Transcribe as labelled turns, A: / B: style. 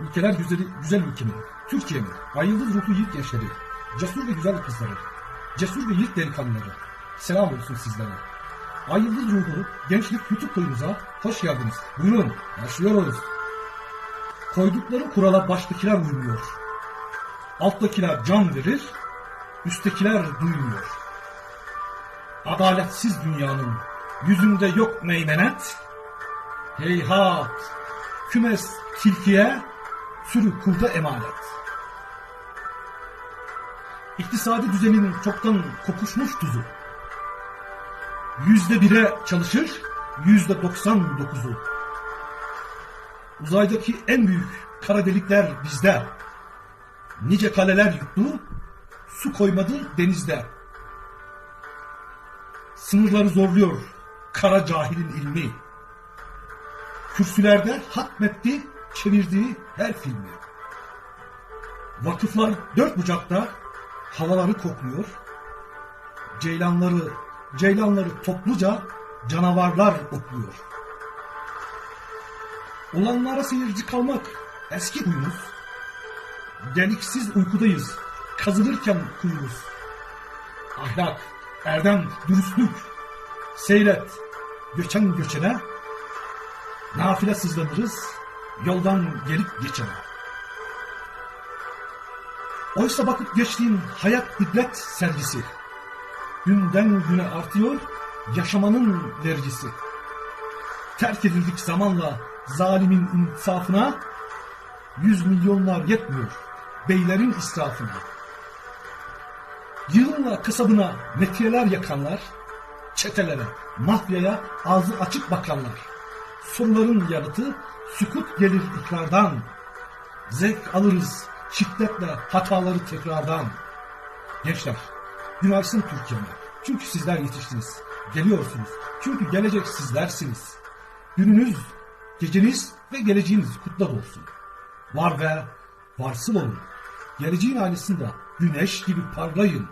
A: Ülkeler güzeli, güzel ülkemin, Türkiye'nin, ay yıldız ruhlu yiğit gençleri, cesur ve güzel kızları, cesur ve yiğit delikanlıları, selam olsun sizlere. Ay yıldız ruhlu gençlik YouTube köyümüze hoş geldiniz. Buyurun, başlıyoruz. Koydukları kurala baştakiler uymuyor. Alttakiler can verir, üsttekiler duymuyor. Adaletsiz dünyanın yüzünde yok meymenet, heyhat, kümes tilkiye, sürü kurda emanet. İktisadi düzenin çoktan kokuşmuş tuzu. Yüzde bire çalışır, yüzde doksan dokuzu. Uzaydaki en büyük kara delikler bizde. Nice kaleler yuttu, su koymadı denizde. Sınırları zorluyor kara cahilin ilmi. Kürsülerde hatmetti, çevirdiği her filmi. Vakıflar dört bucakta havaları kokluyor. Ceylanları, ceylanları topluca canavarlar otluyor. Olanlara seyirci kalmak eski huyumuz. Deliksiz uykudayız, kazılırken kuyumuz. Ahlak, erdem, dürüstlük, seyret, göçen göçene, nafile sızlanırız, yoldan gelip geçene. Oysa bakıp geçtiğin hayat ibret sergisi, günden güne artıyor yaşamanın vergisi. Terk edildik zamanla zalimin insafına, yüz milyonlar yetmiyor beylerin israfına. Yığınla kasabına metiyeler yakanlar, çetelere, mafyaya ağzı açık bakanlar. Soruların yanıtı sükut gelir ikrardan. Zevk alırız şiddetle hataları tekrardan. Gençler, günaysın Türkiye'me. Çünkü sizler yetiştiniz. Geliyorsunuz. Çünkü gelecek sizlersiniz. Gününüz, geceniz ve geleceğiniz kutlu olsun. Var ve varsıl olun. Geleceğin aynısında güneş gibi parlayın.